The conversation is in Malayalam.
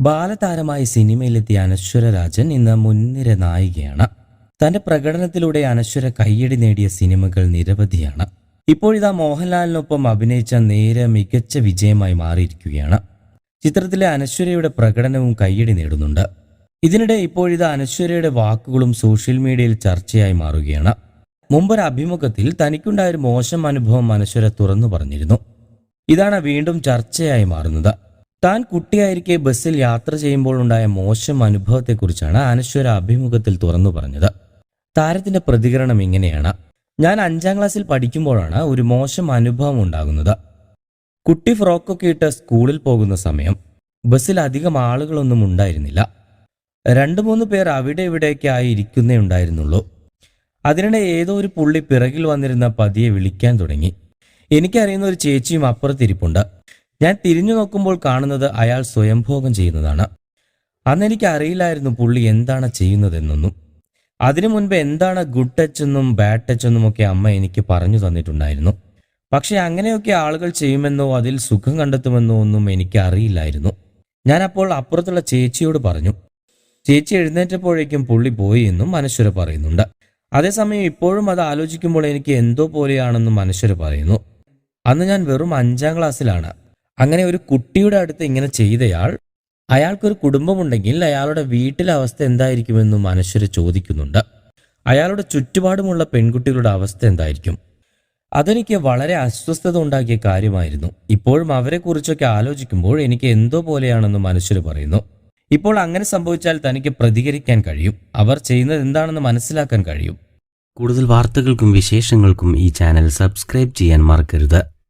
ബാലതാരമായി സിനിമയിലെത്തിയ അനശ്വര രാജൻ ഇന്ന് മുൻനിര നായികയാണ്. തന്റെ പ്രകടനത്തിലൂടെ അനശ്വര കയ്യടി നേടിയ സിനിമകൾ നിരവധിയാണ്. ഇപ്പോഴിതാ മോഹൻലാലിനൊപ്പം അഭിനയിച്ച നേരെ മികച്ച വിജയമായി മാറിയിരിക്കുകയാണ്. ചിത്രത്തിലെ അനശ്വരയുടെ പ്രകടനവും കയ്യടി നേടുന്നുണ്ട്. ഇതിനിടെ ഇപ്പോഴിതാ അനശ്വരയുടെ വാക്കുകളും സോഷ്യൽ മീഡിയയിൽ ചർച്ചയായി മാറുകയാണ്. മുമ്പൊരു അഭിമുഖത്തിൽ തനിക്കുണ്ടായ ഒരു മോശം അനുഭവം അനശ്വര തുറന്നു പറഞ്ഞിരുന്നു. ഇതാണ് വീണ്ടും ചർച്ചയായി മാറുന്നത്. താൻ കുട്ടിയായിരിക്കെ ബസ്സിൽ യാത്ര ചെയ്യുമ്പോൾ ഉണ്ടായ മോശം അനുഭവത്തെക്കുറിച്ചാണ് അനശ്വര അഭിമുഖത്തിൽ തുറന്നു പറഞ്ഞത്. താരത്തിന്റെ പ്രതികരണം ഇങ്ങനെയാണ്. ഞാൻ അഞ്ചാം ക്ലാസ്സിൽ പഠിക്കുമ്പോഴാണ് ഒരു മോശം അനുഭവം ഉണ്ടാകുന്നത്. കുട്ടി ഫ്രോക്കൊക്കെ ഇട്ട് സ്കൂളിൽ പോകുന്ന സമയം ബസ്സിൽ അധികം ആളുകളൊന്നും ഉണ്ടായിരുന്നില്ല. രണ്ടു മൂന്ന് പേർ അവിടെ ഇവിടെയൊക്കെയായി ഇരിക്കുന്നേ ഉണ്ടായിരുന്നുള്ളൂ. അതിനിടെ ഏതോ ഒരു പുള്ളി പിറകിൽ വന്നിരുന്ന പതിയെ വിളിക്കാൻ തുടങ്ങി. എനിക്കറിയുന്ന ഒരു ചേച്ചിയും അപ്പുറത്തിരിപ്പുണ്ട്. ഞാൻ തിരിഞ്ഞു നോക്കുമ്പോൾ കാണുന്നത് അയാൾ സ്വയംഭോഗം ചെയ്യുന്നതാണ്. അന്ന് എനിക്ക് അറിയില്ലായിരുന്നു പുള്ളി എന്താണ് ചെയ്യുന്നതെന്നൊന്നും. അതിനു മുൻപ് എന്താണ് ഗുഡ് ടച്ച് എന്നും ബാഡ് ടച്ച് എന്നും ഒക്കെ അമ്മ എനിക്ക് പറഞ്ഞു തന്നിട്ടുണ്ടായിരുന്നു. പക്ഷെ അങ്ങനെയൊക്കെ ആളുകൾ ചെയ്യുമെന്നോ അതിൽ സുഖം കണ്ടെത്തുമെന്നോ ഒന്നും എനിക്ക് അറിയില്ലായിരുന്നു. ഞാൻ അപ്പോൾ അപ്പുറത്തുള്ള ചേച്ചിയോട് പറഞ്ഞു. ചേച്ചി എഴുന്നേറ്റപ്പോഴേക്കും പുള്ളി പോയി എന്നും മനുഷ്യർ പറയുന്നുണ്ട്. അതേസമയം ഇപ്പോഴും അത് ആലോചിക്കുമ്പോൾ എനിക്ക് എന്തോ പോലെയാണെന്നും മനുഷ്യർ പറയുന്നു. അന്ന് ഞാൻ വെറും അഞ്ചാം ക്ലാസ്സിലാണ് അങ്ങനെ ഒരു കുട്ടിയുടെ അടുത്ത് ഇങ്ങനെ ചെയ്തയാൾ അയാൾക്കൊരു കുടുംബമുണ്ടെങ്കിൽ അയാളുടെ വീട്ടിലെ അവസ്ഥ എന്തായിരിക്കുമെന്നും അനശ്വര ചോദിക്കുന്നുണ്ട്. അയാളുടെ ചുറ്റുപാടുമുള്ള പെൺകുട്ടികളുടെ അവസ്ഥ എന്തായിരിക്കും? അതെനിക്ക് വളരെ അസ്വസ്ഥത ഉണ്ടാക്കിയ കാര്യമായിരുന്നു. ഇപ്പോഴും അവരെക്കുറിച്ചൊക്കെ ആലോചിക്കുമ്പോൾ എനിക്ക് എന്തോ പോലെയാണെന്ന് മനുഷ്യർ പറയുന്നു. ഇപ്പോൾ അങ്ങനെ സംഭവിച്ചാൽ തനിക്ക് പ്രതികരിക്കാൻ കഴിയും. അവർ ചെയ്യുന്നത് എന്താണെന്ന് മനസ്സിലാക്കാൻ കഴിയും. കൂടുതൽ വാർത്തകൾക്കും വിശേഷങ്ങൾക്കും ഈ ചാനൽ സബ്സ്ക്രൈബ് ചെയ്യാൻ മറക്കരുത്.